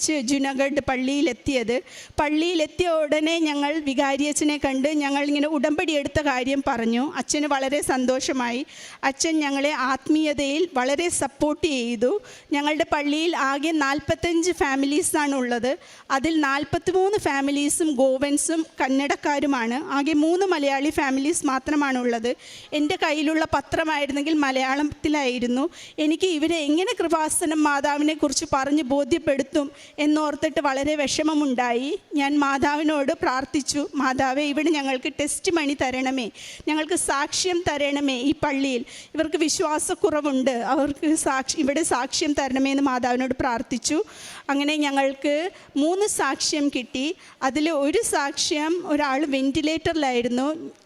താമസിച്ച് ജുനഗഡ് പള്ളിയിലെത്തിയത്. പള്ളിയിലെത്തിയ ഉടനെ ഞങ്ങൾ വികാരിയച്ഛനെ കണ്ട് ഞങ്ങൾ ഇങ്ങനെ ഉടമ്പടി എടുത്ത കാര്യം പറഞ്ഞു. അച്ഛന് വളരെ സന്തോഷമായി. അച്ഛൻ ഞങ്ങളെ ആത്മീയതയിൽ വളരെ സപ്പോർട്ട് ചെയ്തു. ഞങ്ങളുടെ പള്ളിയിൽ ആകെ നാൽപ്പത്തഞ്ച് ഫാമിലീസാണ് ഉള്ളത്. അതിൽ നാൽപ്പത്തിമൂന്ന് ഫാമിലീസും ഗോവൻസും കന്നഡക്കാരുമാണ്. ആകെ മൂന്ന് മലയാളി ഫാമിലീസ് മാത്രമാണ് ഉള്ളത്. എന്റെ കയ്യിലുള്ള പത്രമായിരുന്നെങ്കിൽ മലയാളത്തിലായിരുന്നു. എനിക്ക് ഇവരെ എങ്ങനെ കൃപാസനം മാതാവിനെ കുറിച്ച് പറഞ്ഞ് ബോധ്യപ്പെടുത്തും? എന്നോർത്തിട്ട് വളരെ വിഷമമുണ്ടായി. ഞാൻ മാതാവിനോട് പ്രാർത്ഥിച്ചു മാതാവേ ഇവിടെ ഞങ്ങൾക്ക് ടെസ്റ്റ് മണി തരണമേ. ഞങ്ങൾക്ക് സാക്ഷ്യം തരണമേ ഈ പള്ളിയിൽ. ഇവർക്ക് വിശ്വാസക്കുറവുണ്ട്. അവർക്ക് സാക്ഷി ഇവിടെ സാക്ഷ്യം തരണമേ എന്ന് മാതാവിനോട് പ്രാർത്ഥിച്ചു. അങ്ങനെ ഞങ്ങൾക്ക് മൂന്ന് സാക്ഷ്യം കിട്ടി. അതിൽ ഒരു സാക്ഷ്യം ഒരാൾ വെന്റിലേറ്ററിലായിരുന്നു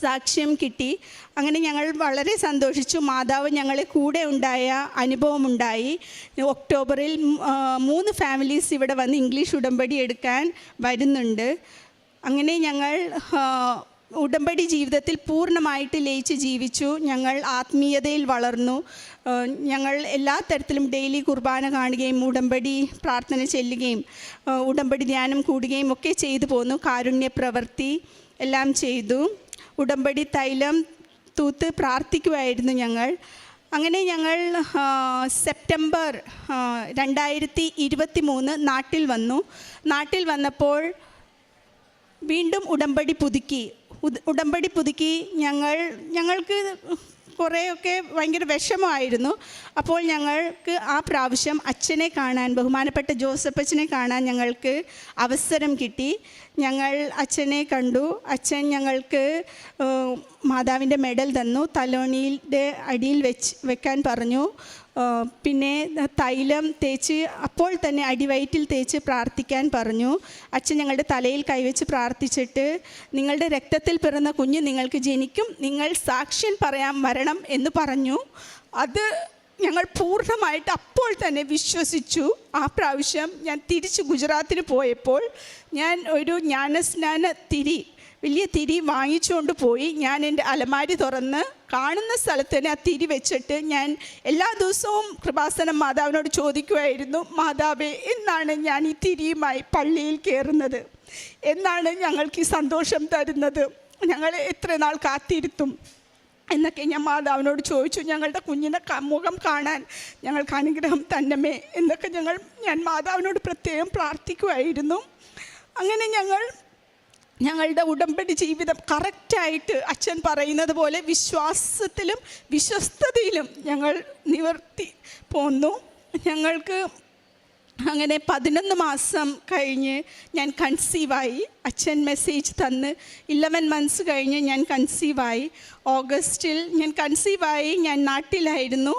സാക്ഷ്യം കിട്ടി. അങ്ങനെ ഞങ്ങൾ വളരെ സന്തോഷിച്ചു. മാതാവ് ഞങ്ങളെ കൂടെ ഉണ്ടായ അനുഭവമുണ്ടായി. ഒക്ടോബറിൽ മൂന്ന് ഫാമിലീസ് ഇവിടെ വന്ന് ഇംഗ്ലീഷ് ഉടമ്പടി എടുക്കാൻ വരുന്നുണ്ട്. അങ്ങനെ ഞങ്ങൾ ഉടമ്പടി ജീവിതത്തിൽ പൂർണമായിട്ട് ലയിച്ച് ജീവിച്ചു. ഞങ്ങൾ ആത്മീയതയിൽ വളർന്നു. ഞങ്ങൾ എല്ലാ തരത്തിലും ഡെയിലി കുർബാന കാണുകയും ഉടമ്പടി പ്രാർത്ഥന ചെല്ലുകയും ഉടമ്പടി ധ്യാനം കൂടുകയും ഒക്കെ ചെയ്തു പോന്നു. കാരുണ്യ പ്രവൃത്തി എല്ലാം ചെയ്തു. ഉടമ്പടി തൈലം തൂത്ത് പ്രാർത്ഥിക്കുമായിരുന്നു ഞങ്ങൾ. അങ്ങനെ ഞങ്ങൾ സെപ്റ്റംബർ രണ്ടായിരത്തി ഇരുപത്തി മൂന്ന് നാട്ടിൽ വന്നു. നാട്ടിൽ വന്നപ്പോൾ വീണ്ടും ഉടമ്പടി പുതുക്കി. ഉടമ്പടി പുതുക്കി ഞങ്ങൾ ഞങ്ങൾക്ക് കുറേയൊക്കെ ഭയങ്കര വിഷമമായിരുന്നു. അപ്പോൾ ഞങ്ങൾക്ക് ആ പ്രാവശ്യം അച്ഛനെ കാണാൻ ബഹുമാനപ്പെട്ട ജോസഫ് അച്ഛനെ കാണാൻ ഞങ്ങൾക്ക് അവസരം കിട്ടി. ഞങ്ങൾ അച്ഛനെ കണ്ടു. അച്ഛൻ ഞങ്ങൾക്ക് മാതാവിന്റെ മെഡൽ തന്നു. തലോണിയുടെ അടിയിൽ വെച്ച് വെക്കാൻ പറഞ്ഞു. പിന്നെ തൈലം തേച്ച് അപ്പോൾ തന്നെ അടിവയറ്റിൽ തേച്ച് പ്രാർത്ഥിക്കാൻ പറഞ്ഞു. അച്ഛൻ ഞങ്ങളുടെ തലയിൽ കൈവച്ച് പ്രാർത്ഥിച്ചിട്ട് നിങ്ങളുടെ രക്തത്തിൽ പിറന്ന കുഞ്ഞ് നിങ്ങൾക്ക് ജനിക്കും. നിങ്ങൾ സാക്ഷ്യം പറയാൻ വരണം എന്ന് പറഞ്ഞു. അത് ഞങ്ങൾ പൂർണമായിട്ട് അപ്പോൾ തന്നെ വിശ്വസിച്ചു. ആ പ്രാവശ്യം ഞാൻ തിരിച്ച് ഗുജറാത്തിന് പോയപ്പോൾ ഞാൻ ഒരു ജ്ഞാനസ്നാന തിരി വലിയ തിരി വാങ്ങിച്ചുകൊണ്ട് പോയി. ഞാൻ എന്റെ അലമാരി തുറന്ന് കാണുന്ന സ്ഥലത്ത് തന്നെ ആ തിരി വെച്ചിട്ട് ഞാൻ എല്ലാ ദിവസവും കൃപാസനം മാതാവിനോട് ചോദിക്കുമായിരുന്നു മാതാവേ എന്നാണ് ഞാൻ ഈ തിരിയുമായി പള്ളിയിൽ കയറുന്നത്? എന്നാണ് ഞങ്ങൾക്ക് ഈ സന്തോഷം തരുന്നത്? ഞങ്ങൾ എത്ര നാൾ കാത്തിരുത്തും? എന്നൊക്കെ ഞാൻ മാതാവിനോട് ചോദിച്ചു ഞങ്ങളുടെ കുഞ്ഞിനെ മുഖം കാണാൻ ഞങ്ങൾക്ക് അനുഗ്രഹം തന്നമേ എന്നൊക്കെ ഞങ്ങൾ ഞാൻ മാതാവിനോട് പ്രത്യേകം പ്രാർത്ഥിക്കുമായിരുന്നു അങ്ങനെ ഞങ്ങൾ ഞങ്ങളുടെ ഉടമ്പടി ജീവിതം കറക്റ്റായിട്ട് അച്ഛൻ പറയുന്നത് പോലെ വിശ്വാസത്തിലും വിശ്വസ്തതയിലും ഞങ്ങൾ നിവർത്തി പോന്നു. ഞങ്ങൾക്ക് അങ്ങനെ പതിനൊന്ന് മാസം കഴിഞ്ഞ് ഞാൻ കൺസീവായി അച്ഛൻ മെസ്സേജ് തന്ന്. ഇലവൻ മന്ത്സ് കഴിഞ്ഞ് ഞാൻ കൺസീവായി ഓഗസ്റ്റിൽ ഞാൻ കൺസീവായി ഞാൻ നാട്ടിലായിരുന്നു.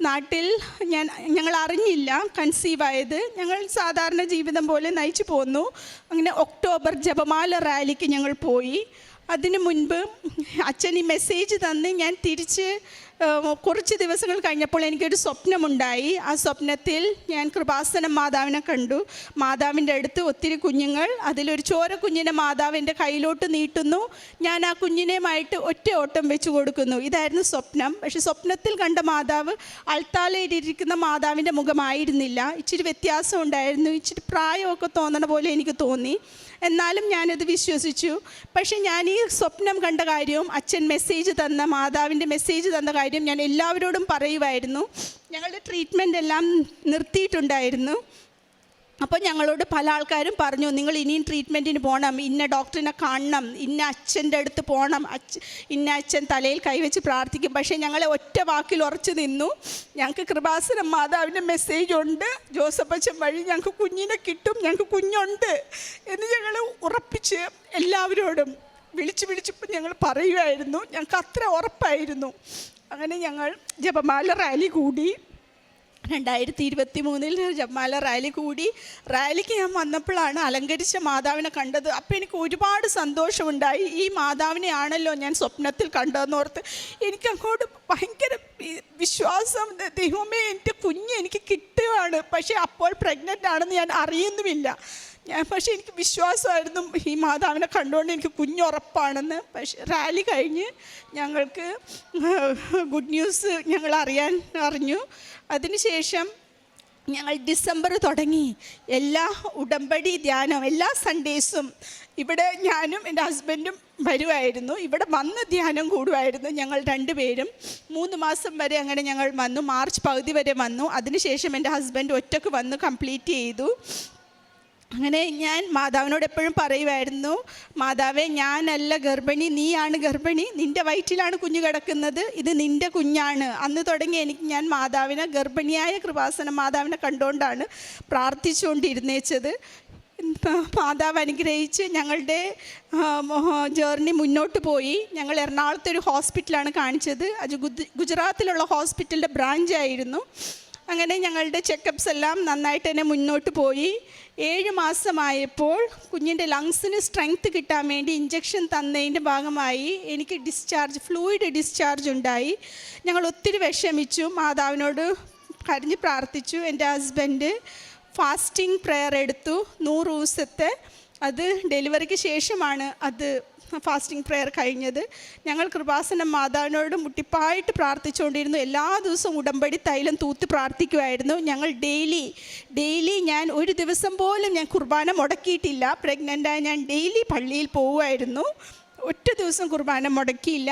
നാട്ടിൽ ഞാൻ ഞങ്ങൾ അറിഞ്ഞില്ല കൺസീവായത് ഞങ്ങൾ സാധാരണ ജീവിതം പോലെ നയിച്ചു പോന്നു. അങ്ങനെ ഒക്ടോബർ ജപമാല റാലിക്ക് ഞങ്ങൾ പോയി. അതിനു മുൻപ് അച്ഛൻ ഈ മെസ്സേജ് തന്ന് ഞാൻ തിരിച്ച് കുറച്ച് ദിവസങ്ങൾ കഴിഞ്ഞപ്പോൾ എനിക്കൊരു സ്വപ്നമുണ്ടായി. ആ സ്വപ്നത്തിൽ ഞാൻ കൃപാസനം മാതാവിനെ കണ്ടു. മാതാവിന്റെ അടുത്ത് ഒത്തിരി കുഞ്ഞുങ്ങൾ അതിലൊരു ചോര കുഞ്ഞിനെ മാതാവ് എന്റെ കയ്യിലോട്ട് നീട്ടുന്നു. ഞാൻ ആ കുഞ്ഞിനെയുമായിട്ട് ഒറ്റ ഓട്ടം വെച്ച് കൊടുക്കുന്നു. ഇതായിരുന്നു സ്വപ്നം. പക്ഷെ സ്വപ്നത്തിൽ കണ്ട മാതാവ് അൾത്താലയിലിരിക്കുന്ന മാതാവിന്റെ മുഖമായിരുന്നില്ല. ഇച്ചിരി വ്യത്യാസം ഉണ്ടായിരുന്നു. ഇച്ചിരി പ്രായമൊക്കെ തോന്നണ പോലെ എനിക്ക് തോന്നി. എന്നാലും ഞാനത് വിശ്വസിച്ചു. പക്ഷേ ഞാൻ ഈ സ്വപ്നം കണ്ട കാര്യവും അച്ഛൻ മെസ്സേജ് തന്ന മാതാവിന്റെ മെസ്സേജ് തന്ന കാര്യം ഞാൻ എല്ലാവരോടും പറയുമായിരുന്നു ഞങ്ങളുടെ ട്രീറ്റ്മെന്റ് എല്ലാം നിർത്തിയിട്ടുണ്ടായിരുന്നു. അപ്പോൾ ഞങ്ങളോട് പല ആൾക്കാരും പറഞ്ഞു നിങ്ങൾ ഇനിയും ട്രീറ്റ്മെന്റിന് പോകണം ഇന്ന ഡോക്ടറിനെ കാണണം ഇന്ന അച്ഛന്റെ അടുത്ത് പോകണം അച്ഛ ഇന്ന അച്ഛൻ തലയിൽ കൈവച്ച് പ്രാർത്ഥിക്കും. പക്ഷേ ഞങ്ങളെ ഒറ്റ വാക്കിൽ ഉറച്ചു നിന്നു. ഞങ്ങൾക്ക് കൃപാസനം മാതാവിന്റെ മെസ്സേജ് ഉണ്ട്. ജോസഫ് അച്ഛൻ വഴി ഞങ്ങൾക്ക് കുഞ്ഞിനെ കിട്ടും ഞങ്ങൾക്ക് കുഞ്ഞുണ്ട് എന്ന് ഞങ്ങൾ ഉറപ്പിച്ച് എല്ലാവരോടും വിളിച്ച് വിളിച്ചപ്പോൾ ഞങ്ങൾ പറയുമായിരുന്നു ഞങ്ങൾക്ക് അത്ര ഉറപ്പായിരുന്നു. അങ്ങനെ ഞങ്ങൾ ജപമാല റാലി കൂടി. രണ്ടായിരത്തി ഇരുപത്തി മൂന്നിൽ ജമാല റാലി കൂടി. റാലിക്ക് ഞാൻ വന്നപ്പോഴാണ് അലങ്കരിച്ച മാതാവിനെ കണ്ടത്. അപ്പോൾ എനിക്ക് ഒരുപാട് സന്തോഷമുണ്ടായി. ഈ മാതാവിനെ ആണല്ലോ ഞാൻ സ്വപ്നത്തിൽ കണ്ടതെന്നോർത്ത് എനിക്ക് അങ്ങോട്ട് ഭയങ്കര വിശ്വാസം. ദൈവമേ എന്റെ കുഞ്ഞ് എനിക്ക് കിട്ടുകയാണ് പക്ഷേ അപ്പോൾ പ്രഗ്നന്റ് ആണെന്ന് ഞാൻ അറിയുന്നുമില്ല. ഞാൻ പക്ഷേ എനിക്ക് വിശ്വാസമായിരുന്നു ഈ മാതാവിനെ കണ്ടുകൊണ്ട് എനിക്ക് കുഞ്ഞുറപ്പാണെന്ന്. പക്ഷേ റാലി കഴിഞ്ഞ് ഞങ്ങൾക്ക് ഗുഡ് ന്യൂസ് ഞങ്ങൾ അറിയാൻ അറിഞ്ഞു. അതിനുശേഷം ഞങ്ങൾ ഡിസംബർ തുടങ്ങി. എല്ലാ ഉടമ്പടി ധ്യാനം എല്ലാ സൺഡേസും ഇവിടെ ഞാനും എന്റെ ഹസ്ബൻഡും വരുമായിരുന്നു ഇവിടെ വന്ന് ധ്യാനം കൂടുമായിരുന്നു ഞങ്ങൾ രണ്ടുപേരും. മൂന്ന് മാസം വരെ അങ്ങനെ ഞങ്ങൾ വന്നു. മാർച്ച് പകുതി വരെ വന്നു. അതിനുശേഷം എന്റെ ഹസ്ബൻഡ് ഒറ്റയ്ക്ക് വന്ന് കംപ്ലീറ്റ് ചെയ്തു. അങ്ങനെ ഞാൻ മാതാവിനോട് എപ്പോഴും പറയുമായിരുന്നു മാതാവേ ഞാനല്ല ഗർഭിണി നീയാണ് ഗർഭിണി നിന്റെ വയറ്റിലാണ് കുഞ്ഞു കിടക്കുന്നത് ഇത് നിന്റെ കുഞ്ഞാണ്. അന്ന് തുടങ്ങി എനിക്ക് ഞാൻ മാതാവിനെ ഗർഭിണിയായ കൃപാസന മാതാവിനെ കണ്ടുകൊണ്ടാണ് പ്രാർത്ഥിച്ചുകൊണ്ടിരുന്നേച്ചത്. മാതാവ് അനുഗ്രഹിച്ച് ഞങ്ങളുടെ ജേർണി മുന്നോട്ട് പോയി. ഞങ്ങൾ എറണാകുളത്തെ ഒരു ഹോസ്പിറ്റലാണ് കാണിച്ചത്. അത് ഗുജ- ഗുജറാത്തിലുള്ള ഹോസ്പിറ്റലിന്റെ ബ്രാഞ്ചായിരുന്നു. അങ്ങനെ ഞങ്ങളുടെ ചെക്കപ്സ് എല്ലാം നന്നായിട്ട് തന്നെ മുന്നോട്ട് പോയി. ഏഴ് മാസമായപ്പോൾ കുഞ്ഞിന്റെ ലങ്സിന് സ്ട്രെങ്ത് കിട്ടാൻ വേണ്ടി ഇഞ്ചക്ഷൻ തന്നതിന്റെ ഭാഗമായി എനിക്ക് ഡിസ്ചാർജ് ഫ്ലൂയിഡ് ഡിസ്ചാർജ് ഉണ്ടായി. ഞങ്ങൾ ഒത്തിരി വിഷമിച്ചു. മാതാവിനോട് കരഞ്ഞ് പ്രാർത്ഥിച്ചു. എന്റെ ഹസ്ബൻഡ് ഫാസ്റ്റിംഗ് പ്രെയർ എടുത്തു. നൂറ് ദിവസത്തെ അത് ഡെലിവറിക്ക് ശേഷമാണ് അത് ഫാസ്റ്റിംഗ് പ്രെയർ കഴിഞ്ഞത്. ഞങ്ങൾ കൃപാസനം മാതാവിനോട് മുട്ടിപ്പായിട്ട് പ്രാർത്ഥിച്ചുകൊണ്ടിരുന്നു. എല്ലാ ദിവസവും ഉടമ്പടി തൈലം തൂത്ത് പ്രാർത്ഥിക്കുമായിരുന്നു ഞങ്ങൾ ഡെയിലി ഡെയിലി ഞാൻ ഒരു ദിവസം പോലും ഞാൻ കുർബാന മുടക്കിയിട്ടില്ല. പ്രഗ്നന്റായി ഞാൻ ഡെയിലി പള്ളിയിൽ പോവുമായിരുന്നു. ഒറ്റ ദിവസം കുർബാന മുടക്കിയില്ല.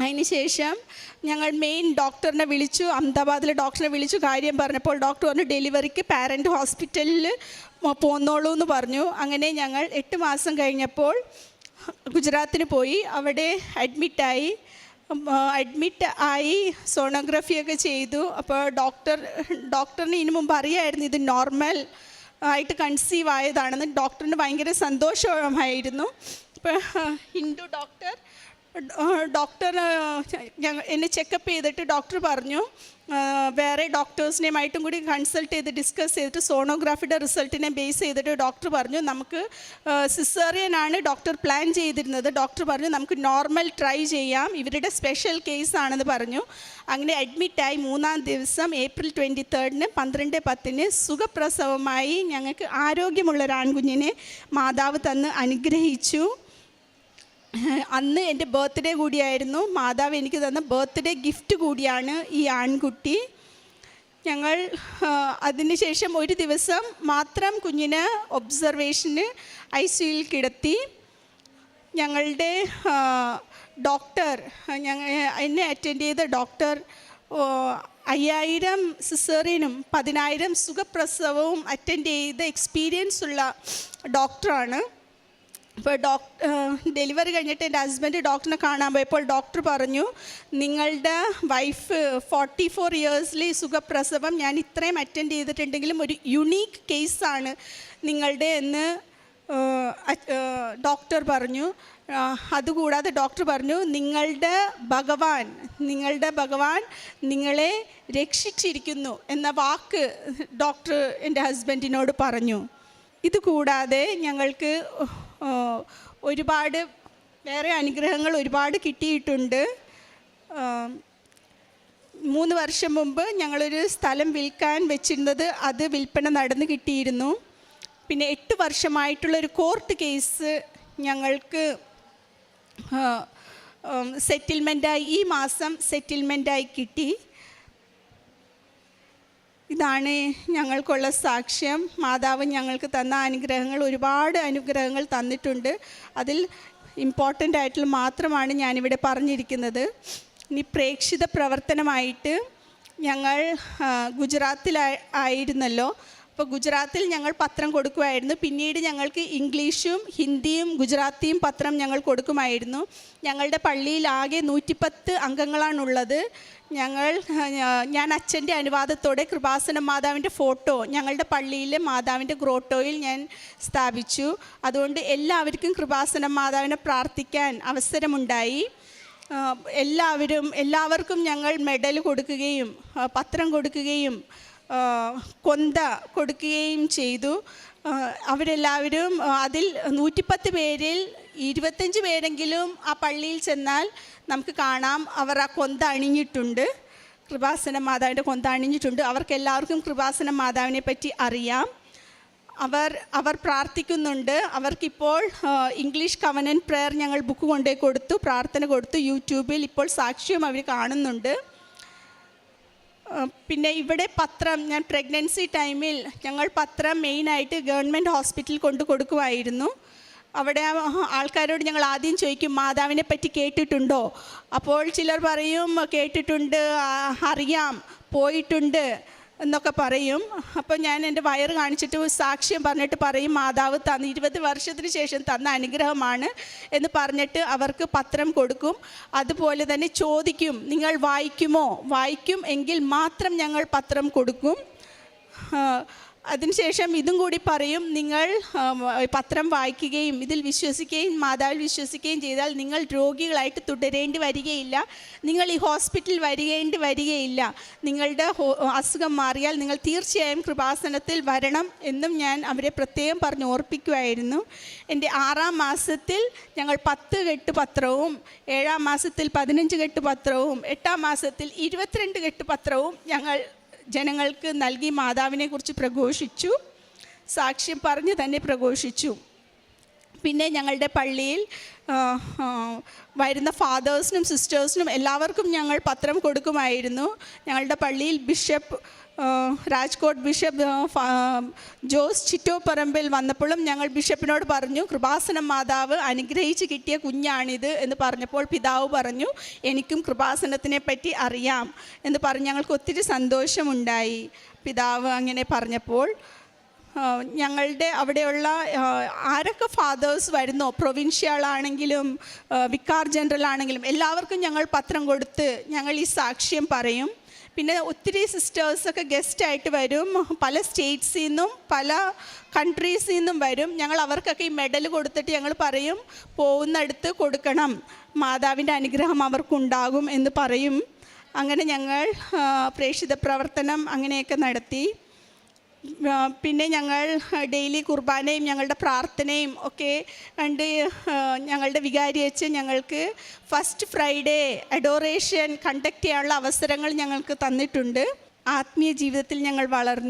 അതിനുശേഷം ഞങ്ങൾ മെയിൻ ഡോക്ടറിനെ വിളിച്ചു. അഹമ്മദാബാദിലെ ഡോക്ടറിനെ വിളിച്ചു. കാര്യം പറഞ്ഞപ്പോൾ ഡോക്ടർ പറഞ്ഞു ഡെലിവറിക്ക് പാരന്റ് ഹോസ്പിറ്റലിൽ പോന്നോളൂ എന്ന് പറഞ്ഞു. അങ്ങനെ ഞങ്ങൾ എട്ട് മാസം കഴിഞ്ഞപ്പോൾ ഗുജറാത്തിന് പോയി. അവിടെ അഡ്മിറ്റായി അഡ്മിറ്റ് ആയി സോണോഗ്രഫിയൊക്കെ ചെയ്തു. അപ്പോൾ ഡോക്ടർ ഡോക്ടറിന് ഇതിനു മുമ്പ് അറിയായിരുന്നു ഇത് നോർമൽ ആയിട്ട് കൺസീവ് ആയതാണെന്ന്. ഡോക്ടറിന് ഭയങ്കര സന്തോഷമായിരുന്നു. ഇപ്പോൾ ഹിന്ദു ഡോക്ടർ ഡോക്ടർ ഞങ്ങൾ എന്നെ ചെക്കപ്പ് ചെയ്തിട്ട് ഡോക്ടർ പറഞ്ഞു. വേറെ ഡോക്ടേഴ്സിനെയുമായിട്ടും കൂടി കൺസൾട്ട് ചെയ്ത് ഡിസ്കസ് ചെയ്തിട്ട് സോണോഗ്രാഫിയുടെ റിസൾട്ടിനെ ബേസ് ചെയ്തിട്ട് ഡോക്ടർ പറഞ്ഞു നമുക്ക് സിസേറിയനാണ് ഡോക്ടർ പ്ലാൻ ചെയ്തിരുന്നത്. ഡോക്ടർ പറഞ്ഞു നമുക്ക് നോർമൽ ട്രൈ ചെയ്യാം. ഇവരുടെ സ്പെഷ്യൽ കേസ് ആണെന്ന് പറഞ്ഞു. അങ്ങനെ അഡ്മിറ്റായി മൂന്നാം ദിവസം ഏപ്രിൽ ട്വന്റി തേർഡിന് പന്ത്രണ്ട് പത്തിന് സുഖപ്രസവമായി ഞങ്ങൾക്ക് ആരോഗ്യമുള്ള ഒരു ആൺകുഞ്ഞിനെ മാതാവ് തന്ന് അനുഗ്രഹിച്ചു. അന്ന് എന്റെ ബർത്ത്ഡേ കൂടിയായിരുന്നു. മാതാവ് എനിക്ക് തന്ന ബർത്ത്ഡേ ഗിഫ്റ്റ് കൂടിയാണ് ഈ ആൺകുട്ടി. ഞങ്ങൾ അതിനുശേഷം ഒരു ദിവസം മാത്രം കുഞ്ഞിന് ഒബ്സർവേഷന് ഐ സിയിൽ കിടത്തി. ഞങ്ങളുടെ ഡോക്ടർ ഞങ്ങൾ എന്നെ അറ്റൻഡ് ചെയ്ത ഡോക്ടർ അയ്യായിരം സിസേറിയനും പതിനായിരം സുഖപ്രസവവും അറ്റൻഡ് ചെയ്ത എക്സ്പീരിയൻസ് ഉള്ള ഡോക്ടറാണ്. ഇപ്പോൾ ഡോക്ടർ ഡെലിവറി കഴിഞ്ഞിട്ട് എന്റെ ഹസ്ബൻഡ് ഡോക്ടറിനെ കാണാൻ പോയപ്പോൾ ഡോക്ടർ പറഞ്ഞു നിങ്ങളുടെ വൈഫ് ഫോർട്ടി ഫോർ ഇയേഴ്സിൽ സുഖപ്രസവം ഞാൻ ഇത്രയും അറ്റൻഡ് ചെയ്തിട്ടുണ്ടെങ്കിലും ഒരു യുണീക്ക് കേസാണ് നിങ്ങളുടെ എന്ന് ഡോക്ടർ പറഞ്ഞു. അതുകൂടാതെ ഡോക്ടർ പറഞ്ഞു നിങ്ങളുടെ ഭഗവാൻ നിങ്ങളുടെ ഭഗവാൻ നിങ്ങളെ രക്ഷിച്ചിരിക്കുന്നു എന്ന വാക്ക് ഡോക്ടർ എന്റെ ഹസ്ബൻഡിനോട് പറഞ്ഞു. ഇതുകൂടാതെ ഞങ്ങൾക്ക് ഒരുപാട് വേറെ അനുഗ്രഹങ്ങൾ ഒരുപാട് കിട്ടിയിട്ടുണ്ട്. മൂന്ന് വർഷം മുമ്പ് ഞങ്ങളൊരു സ്ഥലം വിൽക്കാൻ വെച്ചിരുന്നത് അത് വിൽപ്പന നടന്ന് കിട്ടിയിരുന്നു. പിന്നെ എട്ട് വർഷമായിട്ടുള്ളൊരു കോർട്ട് കേസ് ഞങ്ങൾക്ക് സെറ്റിൽമെന്റായി ഈ മാസം സെറ്റിൽമെന്റായി കിട്ടി. ഇതാണ് ഞങ്ങൾക്കുള്ള സാക്ഷ്യം. മാതാവ് ഞങ്ങൾക്ക് തന്ന അനുഗ്രഹങ്ങൾ ഒരുപാട് അനുഗ്രഹങ്ങൾ തന്നിട്ടുണ്ട്. അതിൽ ഇമ്പോർട്ടന്റ് ആയിട്ടുള്ള മാത്രമാണ് ഞാനിവിടെ പറഞ്ഞിരിക്കുന്നത്. ഇനി പ്രേക്ഷിത പ്രവർത്തനമായിട്ട് ഞങ്ങൾ ഗുജറാത്തിൽ ആയിരുന്നല്ലോ. അപ്പോൾ ഗുജറാത്തിൽ ഞങ്ങൾ പത്രം കൊടുക്കുമായിരുന്നു. പിന്നീട് ഞങ്ങൾക്ക് ഇംഗ്ലീഷും ഹിന്ദിയും ഗുജറാത്തിയും പത്രം ഞങ്ങൾ കൊടുക്കുമായിരുന്നു. ഞങ്ങളുടെ പള്ളിയിൽ ആകെ നൂറ്റിപ്പത്ത് അംഗങ്ങളാണുള്ളത്. ഞങ്ങൾ ഞാൻ അച്ഛന്റെ അനുവാദത്തോടെ കൃപാസന മാതാവിന്റെ ഫോട്ടോ ഞങ്ങളുടെ പള്ളിയിലെ മാതാവിന്റെ ഗ്രോട്ടോയിൽ ഞാൻ സ്ഥാപിച്ചു. അതുകൊണ്ട് എല്ലാവർക്കും കൃപാസന മാതാവിനെ പ്രാർത്ഥിക്കാൻ അവസരമുണ്ടായി. എല്ലാവരും എല്ലാവർക്കും ഞങ്ങൾ മെഡൽ കൊടുക്കുകയും പത്രം കൊടുക്കുകയും കൊന്ത കൊടുക്കുകയും ചെയ്തു. അവരെല്ലാവരും അതിൽ നൂറ്റിപ്പത്ത് പേരിൽ ഇരുപത്തഞ്ച് പേരെങ്കിലും ആ പള്ളിയിൽ ചെന്നാൽ നമുക്ക് കാണാം. അവർ ആ കൊന്ത അണിഞ്ഞിട്ടുണ്ട്. കൃപാസന മാതാവിന്റെ കൊന്ത അണിഞ്ഞിട്ടുണ്ട്. അവർക്ക് എല്ലാവർക്കും കൃപാസന മാതാവിനെ പറ്റി അറിയാം. അവർ അവർ പ്രാർത്ഥിക്കുന്നുണ്ട്. അവർക്കിപ്പോൾ ഇംഗ്ലീഷ് കവനൻ പ്രെയർ ഞങ്ങൾ ബുക്ക് കൊണ്ടുപോയി കൊടുത്തു പ്രാർത്ഥന കൊടുത്തു യൂട്യൂബിൽ ഇപ്പോൾ സാക്ഷ്യം അവർ കാണുന്നുണ്ട്. പിന്നെ ഇവിടെ പത്രം ഞാൻ പ്രഗ്നൻസി ടൈമിൽ ഞങ്ങൾ പത്രം മെയിനായിട്ട് ഗവൺമെന്റ് ഹോസ്പിറ്റലിൽ കൊണ്ട് കൊടുക്കുമായിരുന്നു അവിടെ ആൾക്കാരോട് ഞങ്ങൾ ആദ്യം ചോദിക്കും മാതാവിനെ പറ്റി കേട്ടിട്ടുണ്ടോ? അപ്പോൾ ചിലർ പറയും കേട്ടിട്ടുണ്ട് അറിയാം പോയിട്ടുണ്ട്. എന്നൊക്കെ പറയും. അപ്പോൾ ഞാൻ എന്റെ വയറ് കാണിച്ചിട്ട് സാക്ഷ്യം പറഞ്ഞിട്ട് പറയും മാതാവ് തന്ന ഇരുപത് വർഷത്തിന് ശേഷം തന്ന അനുഗ്രഹമാണ് എന്ന് പറഞ്ഞിട്ട് അവർക്ക് പത്രം കൊടുക്കും. അതുപോലെ തന്നെ ചോദിക്കും നിങ്ങൾ വായിക്കുമോ? വായിക്കും എങ്കിൽ മാത്രം ഞങ്ങൾ പത്രം കൊടുക്കും. അതിനുശേഷം ഇതും കൂടി പറയും നിങ്ങൾ പത്രം വായിക്കുകയും ഇതിൽ വിശ്വസിക്കുകയും മാതാവിൽ വിശ്വസിക്കുകയും ചെയ്താൽ നിങ്ങൾ രോഗികളായിട്ട് തുടരേണ്ടി വരികയില്ല. നിങ്ങൾ ഈ ഹോസ്പിറ്റലിൽ വരികേണ്ടി വരികയില്ല. നിങ്ങളുടെ അസുഖം മാറിയാൽ നിങ്ങൾ തീർച്ചയായും കൃപാസനത്തിൽ വരണം എന്നും ഞാൻ അവരെ പ്രത്യേകം പറഞ്ഞ് ഓർപ്പിക്കുമായിരുന്നു എന്റെ ആറാം മാസത്തിൽ ഞങ്ങൾ പത്ത് കെട്ട് പത്രവും ഏഴാം മാസത്തിൽ പതിനഞ്ച് കെട്ട് പത്രവും എട്ടാം മാസത്തിൽ ഇരുപത്തിരണ്ട് കെട്ട് പത്രവും ഞങ്ങൾ ജനങ്ങൾക്ക് നൽകി മാതാവിനെ കുറിച്ച് പ്രഘോഷിച്ചു. സാക്ഷ്യം പറഞ്ഞ് തന്നെ പ്രഘോഷിച്ചു. പിന്നെ ഞങ്ങളുടെ പള്ളിയിൽ വരുന്ന ഫാദേഴ്സിനും സിസ്റ്റേഴ്സിനും എല്ലാവർക്കും ഞങ്ങൾ പത്രം കൊടുക്കുമായിരുന്നു. ഞങ്ങളുടെ പള്ളിയിൽ bishop Rajkot bishop Jose Chittoparambil വന്നപ്പോഴും ഞങ്ങൾ ബിഷപ്പിനോട് പറഞ്ഞു കൃപാസനം മാതാവ് അനുഗ്രഹിച്ച് കിട്ടിയ കുഞ്ഞാണിത് എന്ന് പറഞ്ഞപ്പോൾ പിതാവ് പറഞ്ഞു എനിക്കും കൃപാസനത്തിനെ പറ്റി അറിയാം എന്ന് പറഞ്ഞ് ഞങ്ങൾക്ക് ഒത്തിരി സന്തോഷമുണ്ടായി. പിതാവ് അങ്ങനെ പറഞ്ഞപ്പോൾ ഞങ്ങളുടെ അവിടെയുള്ള ആരൊക്കെ ഫാദേഴ്സ് വരുന്നോ പ്രൊവിൻഷ്യാളാണെങ്കിലും വിക്കാർ ജനറൽ ആണെങ്കിലും എല്ലാവർക്കും ഞങ്ങൾ പത്രം കൊടുത്ത് ഞങ്ങൾ ഈ സാക്ഷ്യം പറയും. പിന്നെ ഒത്തിരി സിസ്റ്റേഴ്സൊക്കെ ഗസ്റ്റായിട്ട് വരും. പല സ്റ്റേറ്റ്സിൽ നിന്നും പല കൺട്രീസിൽ നിന്നും വരും. ഞങ്ങൾ അവർക്കൊക്കെ ഈ മെഡൽ കൊടുത്തിട്ട് ഞങ്ങൾ പറയും പോകുന്നിടത്ത് കൊടുക്കണം. മാതാവിന്റെ അനുഗ്രഹം അവർക്കുണ്ടാകും എന്ന് പറയും. അങ്ങനെ ഞങ്ങൾ പ്രേക്ഷിത പ്രവർത്തനം അങ്ങനെയൊക്കെ നടത്തി. പിന്നെ ഞങ്ങൾ ഡെയിലി കുർബാനയും ഞങ്ങളുടെ പ്രാർത്ഥനയും ഒക്കെ കണ്ട് ഞങ്ങളുടെ വികാരി ഞങ്ങൾക്ക് ഫസ്റ്റ് ഫ്രൈഡേ അഡോറേഷൻ കണ്ടക്ട് ചെയ്യാനുള്ള അവസരങ്ങൾ ഞങ്ങൾക്ക് തന്നിട്ടുണ്ട്. ആത്മീയ ജീവിതത്തിൽ ഞങ്ങൾ വളർന്നു.